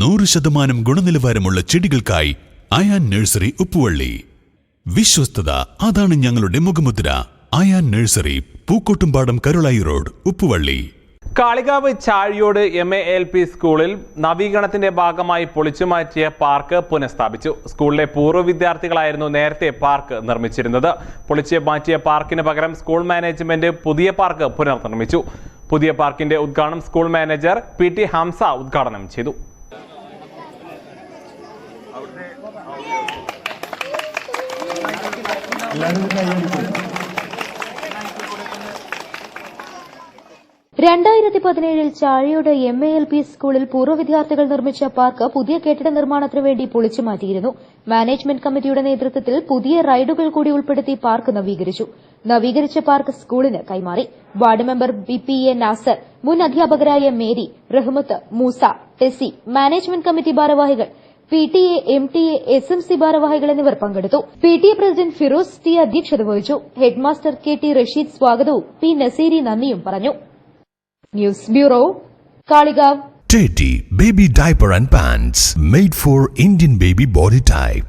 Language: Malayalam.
നൂറ് ശതമാനം ഗുണനിലവാരമുള്ള ചെടികൾക്കായി അയാൻ നഴ്സറി ഉപ്പുവള്ളി. വിശ്വസ്തത അതാണ് ഞങ്ങളുടെ മുഖമുദ്ര. Ayan nursery Pookkottumpadam Karulai road Uppuvalli. Kalikavu Chazhiyode M A L P സ്കൂളിൽ നവീകരണത്തിന്റെ ഭാഗമായി പൊളിച്ചുമാറ്റിയ പാർക്ക് പുനഃസ്ഥാപിച്ചു. സ്കൂളിലെ പൂർവ വിദ്യാർത്ഥികളായിരുന്നു നേരത്തെ പാർക്ക് നിർമ്മിച്ചിരുന്നത്. പൊളിച്ചു മാറ്റിയ പാർക്കിന് പകരം സ്കൂൾ മാനേജ്മെന്റ് പുതിയ പാർക്ക് പുനർനിർമ്മിച്ചു. പുതിയ പാർക്കിന്റെ ഉദ്ഘാടനം school manager P T Hamsa ഉദ്ഘാടനം ചെയ്തു. രണ്ടായിരത്തി പതിനേഴിൽ Chazhiyode M A L P സ്കൂളിൽ പൂർവ വിദ്യാർത്ഥികൾ നിർമ്മിച്ച പാർക്ക് പുതിയ കെട്ടിട നിർമ്മാണത്തിനു വേണ്ടി പൊളിച്ചു മാറ്റിയിരുന്നു. മാനേജ്മെന്റ് കമ്മിറ്റിയുടെ നേതൃത്വത്തിൽ പുതിയ റൈഡുകൾ കൂടി ഉൾപ്പെടുത്തി പാർക്ക് നവീകരിച്ചു. നവീകരിച്ച പാർക്ക് സ്കൂളിന് കൈമാറി. Ward member B P A Nasar മുൻ അധ്യാപകരായ Mary Rahmath Moosa Tessy management committee ഭാരവാഹികൾ P T A M T A S M C ഭാരവാഹികൾ എന്നിവർ പങ്കെടുത്തു. P T A president Firoz T അധ്യക്ഷത വഹിച്ചു. ഹെഡ്മാസ്റ്റർ കെ ടി റഷീദ് സ്വാഗതവും പി നസീരി നന്ദിയും പറഞ്ഞു. News bureau Kalikavu. Teddy Baby Diaper and Pants made for Indian baby body type.